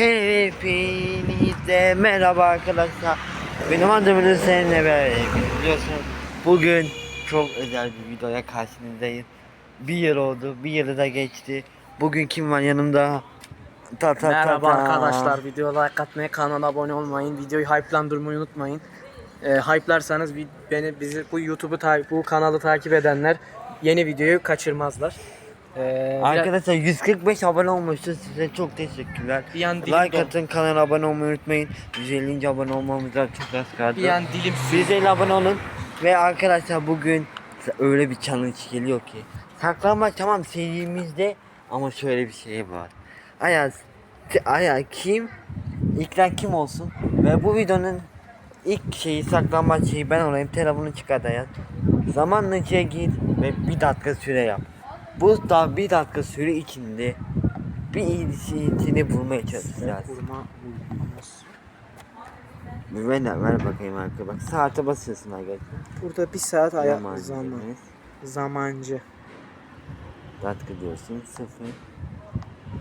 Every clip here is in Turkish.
Hepinize merhaba arkadaşlar. Benim adım Hüseyin Neber. Biliyorsunuz bugün çok özel bir videoya karşınızdayım. Bir yıl oldu, bir yılı da geçti. Bugün kim var yanımda? Ta ta ta Merhaba ta. arkadaşlar. Videoya like atmayı, kanala abone olmayın. Videoyu hype'landırmayı unutmayın. Ee, hype'larsanız beni bizi bu YouTube'u ta- bu kanalı takip edenler yeni videoyu kaçırmazlar. Ee, Arkadaşlar 145 abone olmuştu. Size çok teşekkürler. bir an dilim Like don- atın, kanala abone olmayı unutmayın. 150. abone olmamıza çok az kaldı. bir an dilim 150 abone olun ve arkadaşlar bugün öyle bir challenge geliyor ki saklanma tamam serimizde ama şöyle bir şey var. Ayaz Ayaz kim İlkler kim olsun ve bu videonun ilk şeyi saklanma şeyi ben olayım telefonu çıkart Ayaz zamanlıcıya git ve bir dakika süre yap bu da bir dakika süre içinde bir iyisini bulmaya çalışacağız. Ver, ver bakayım arkadaşlar bak saate basıyorsun arkadaşlar. Burada bir saat ayak Zaman. zaman. Zamancı. Dakika diyorsun sıfır.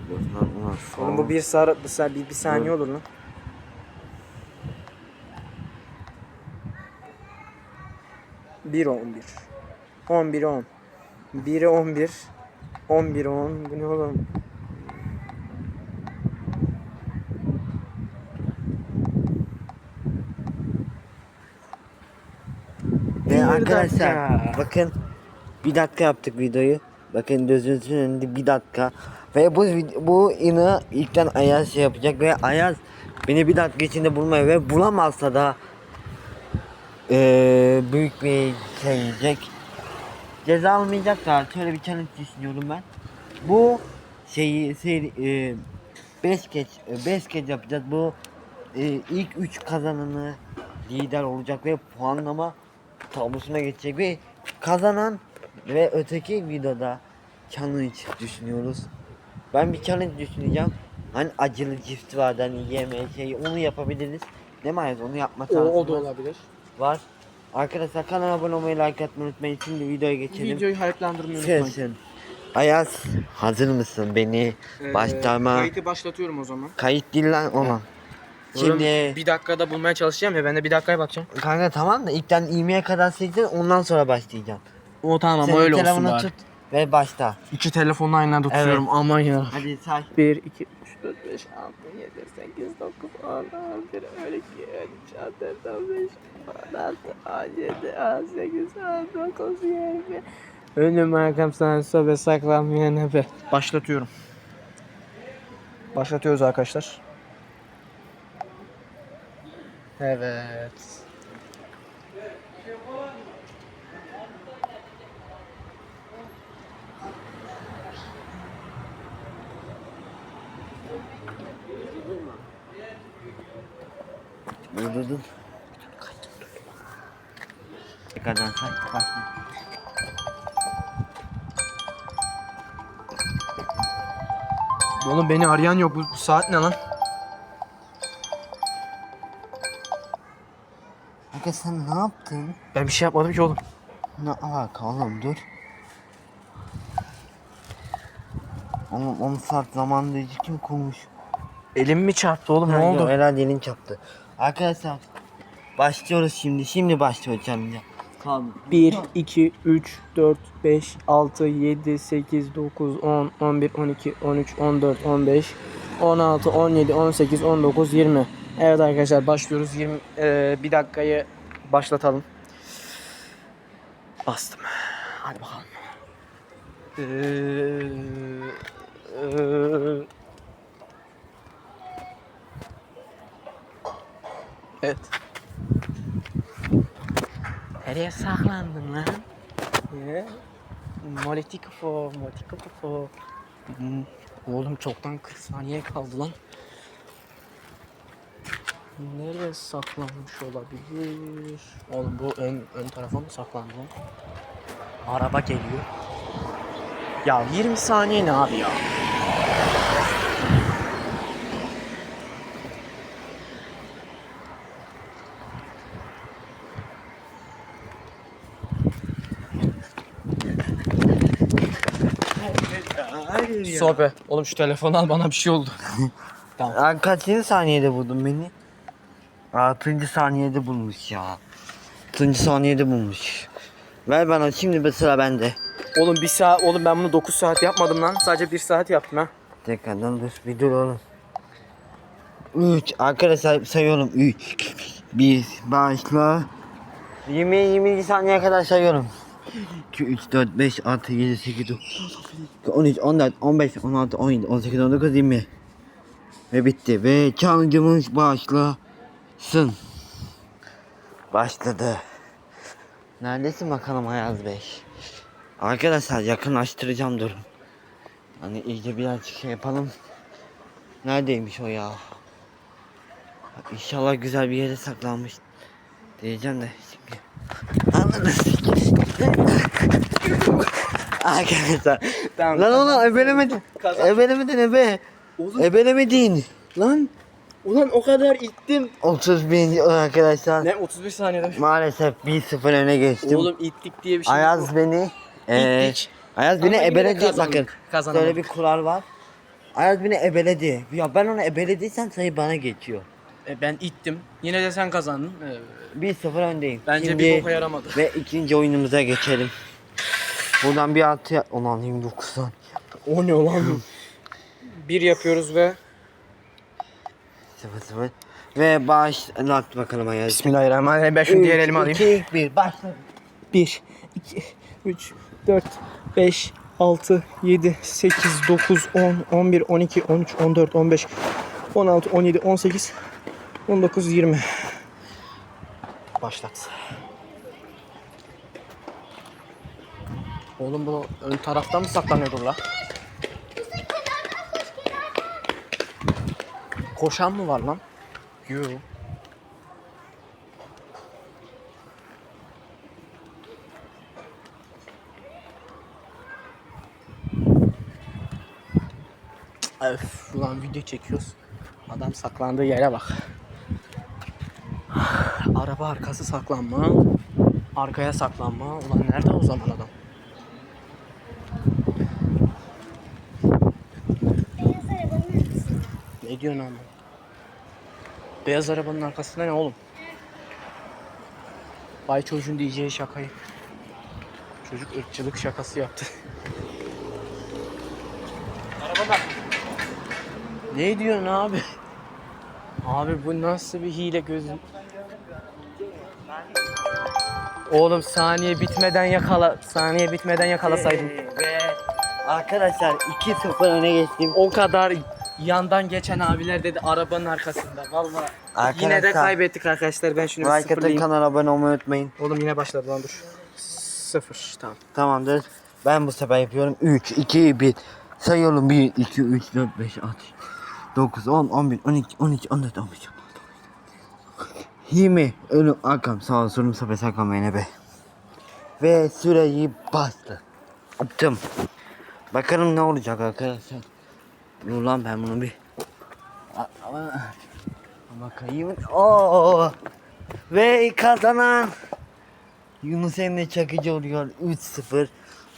Diyorsun lan ulan Oğlum son. bu bir saat bir, saat- bir, bir saniye olur lan. Bir on bir. On bir on. Biri on bir. On bir on. Bu ne oğlum? Ve arkadaşlar dakika. bakın bir dakika yaptık videoyu. Bakın gözünüzün önünde bir dakika. Ve bu bu ını ilkten Ayaz şey yapacak ve Ayaz beni bir dakika içinde bulmaya ve bulamazsa da eee, büyük bir şey yiyecek. Ceza almayacaklar. Şöyle bir challenge düşünüyorum ben. Bu şeyi seri, eee 5 geç 5 geç yapacağız. Bu eee, ilk 3 kazananı lider olacak ve puanlama tablosuna geçecek ve kazanan ve öteki videoda challenge düşünüyoruz. Ben bir challenge düşüneceğim. Hani acılı cips vardı hani yeme şey onu yapabiliriz. Mi Ayaz? Onu yapma O, o da olabilir. var. Arkadaşlar kanala abone olmayı like atmayı unutmayın. Şimdi videoya geçelim. Videoyu hype'landırmayı unutmayın. Sensin. Ayaz hazır mısın beni Ee, başlama Kayıtı başlatıyorum o zaman. kayıt değil lan olan. Şimdi bir dakikada bulmaya çalışacağım ya ben de bir dakikaya bakacağım. kanka tamam da ilkten ilmeğe kadar seçeceğiz ondan sonra başlayacağım. O tamam Sen öyle olsun telefonu bari. tut ve başla. İki telefonla aynı anda tutuyorum aman ya. Hadi say. 1, 2, 3, 4, 5, 6, 7, 8, 9, 10, 11, 12, 13, 14, 15, 16, 17, 18, 19, 20. Önüm arkam sağ sobe saklanmayan ebe. Başlatıyorum. Başlatıyoruz arkadaşlar. Evet. Dur dur dur. Tekrardan say. Başla. Oğlum beni arayan yok. Bu, bu saat ne lan? Kanka sen ne yaptın? Ben bir şey yapmadım ki oğlum. Ne alaka oğlum dur. Oğlum 10 saat zamanda kim kurmuş? Elim mi çarptı oğlum? Ne oldu? Herhalde elin çarptı. Arkadaşlar başlıyoruz şimdi. Şimdi başlıyor challenge. Kaldı. 1, 2, 3, 4, 5, 6, 7, 8, 9, 10, 11, 12, 13, 14, 15, 16, 17, 18, 19, 20. Evet arkadaşlar başlıyoruz. 20 eee, bir dakikayı başlatalım. Bastım. Hadi bakalım. Eee, eee, evet. Nereye saklandın lan? Molitikofo, molitikofo. Hmm, Oğlum çoktan 40 saniye kaldı lan. Nereye saklanmış olabilir? Oğlum bu ön, ön tarafa mı saklandı? Araba geliyor. Ya 20 saniye ne abi ya? Sobe. Oğlum şu telefonu al bana bir şey oldu. Tamam. Aa, kaçıncı saniyede buldun beni? Altıncı saniyede bulmuş ya. Altıncı saniyede bulmuş. Ver bana şimdi bir sıra bende. Oğlum bir saat oğlum ben bunu 9 saat yapmadım lan. Sadece 1 saat yaptım ha. Tekrardan dur bir dur oğlum. 3 arkadaşlar sayıyorum 3 1 başla 20 20 saniye kadar sayıyorum 2 3 4 5 6 7 8 9 13 14 15 16 17 18 19 20 ve bitti ve challenge'ımız başlasın başladı neredesin bakalım Ayaz Bey arkadaşlar yakınlaştıracağım durun Hani iyice birazcık şey yapalım. Neredeymiş o ya? İnşallah güzel bir yere saklanmış. Diyeceğim de. Anladın Arkadaşlar. Tamam. Lan oğlum ebelemedin. Kazan. Ebelemedin ebe. Oğlum. Ebelemedin. Lan ulan o kadar ittim. 30 bin arkadaşlar. Ne 31 saniyede. Maalesef 1-0 öne geçtim. Oğlum ittik diye bir şey Ayaz yok. beni. Ee, İttik. Ayaz beni ebeledi. Bakın. Kazanamadık. Böyle bir kural var. Ayaz beni ebeledi. Ya ben onu ebelediysem sayı bana geçiyor. E, ben ittim. Yine de sen kazandın. E, 1-0 öndeyim. bence Şimdi bir boka yaramadı. ve ikinci oyunumuza geçelim. Buradan bir altı ya- Ulan 29 lan. O ne lan? bir yapıyoruz ve 0-0. Ve başlat bakalım Ayaz. Bismillahirrahmanirrahim. Ben şunu diğer elime alayım. 2 1 başla. 1, 2, 3, 4, 5, 6, 7, 8, 9, 10, 11, 12, 13, 14, 15, 16, 17, 18, 19, 20. Başlat. Oğlum bu ön tarafta mı saklanıyordur la? Koşan mı var lan? Yoo. Öf, ulan video çekiyoruz. Adam saklandığı yere bak. Araba arkası saklanma. Arkaya saklanma. Ulan nerede o zaman adam? Beyaz arabanın arkasında. Ne diyorsun ama? Beyaz arabanın arkasında ne oğlum? Bay çocuğun diyeceği şakayı. Çocuk ırkçılık şakası yaptı. Araba bak. Ne diyorsun abi? Abi bu nasıl bir hile gözün? Oğlum saniye bitmeden yakala, saniye bitmeden yakalasaydım. Ve arkadaşlar 2-0 öne geçtim. O kadar yandan geçen abiler dedi arabanın arkasında. Vallahi yine de kaybettik arkadaşlar. Ben şunu bir Like atın sıfırlayayım. kanala abone olmayı unutmayın. Oğlum yine başladı lan dur. Sıfır tamam. Tamamdır. Ben bu sefer yapıyorum. 3, 2, 1. Sayıyorum. 1, 2, 3, 4, 5, 6, 9, 10, 11, 12, 13, 14, 15, 16, 20. Önüm, arkam, sağ ol, solum, sefer, sakam, be. Ve süreyi bastı. Attım. Bakalım ne olacak arkadaşlar. Dur lan ben bunu bir... Bakayım. Oo. Ve kazanan Yunus Emre Çakıcı oluyor 3-0.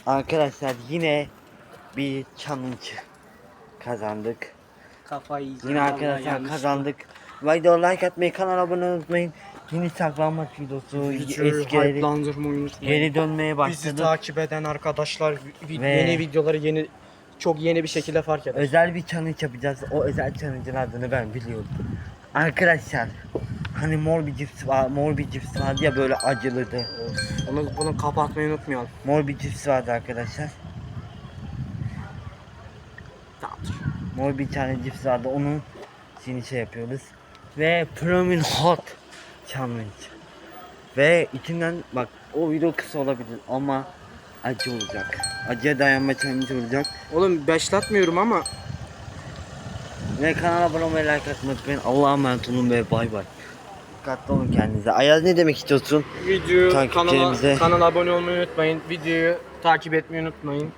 Arkadaşlar yine bir challenge kazandık. Kafayı yiyeceğim. Yine arkadaşlar kazandık. Video like atmayı, kanala abone olmayı unutmayın. Yeni saklanmak videosu, eskileri unutmayın. geri dönmeye Bizi başladı. takip eden arkadaşlar vi- Ve- yeni videoları yeni çok yeni bir şekilde fark eder. Özel bir challenge yapacağız. O özel challenge'ın adını ben biliyorum. Arkadaşlar hani mor bir cips var, mor bir cips vardı ya böyle acılıydı. Onu bunu kapatmayı unutmayalım. Mor bir cips vardı arkadaşlar. Tamamdır. Mor bir tane cips vardı. Onun şimdi şey yapıyoruz. Ve Promin Hot Challenge. Ve içinden bak o video kısa olabilir ama acı olacak. Acıya dayanma challenge olacak. Oğlum başlatmıyorum ama Ve kanala abone olmayı like atmayı unutmayın. Allah'a emanet olun ve bay bay. Dikkatli olun kendinize. Ayaz ne demek istiyorsun? video kanala, kanala abone olmayı unutmayın. Videoyu takip etmeyi unutmayın.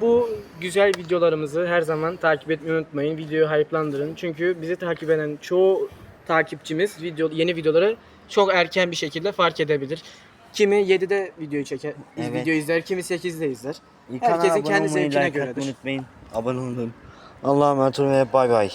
Bu güzel videolarımızı her zaman takip etmeyi unutmayın. Videoyu hype'landırın. Çünkü bizi takip eden çoğu takipçimiz video yeni videoları çok erken bir şekilde fark edebilir. Kimi 7'de videoyu çeker, Evet. video izler, kimi 8'de izler. Herkesin kendi zevkine göredir. unutmayın. Abone olun. Allah'a emanet olun ve bay bay.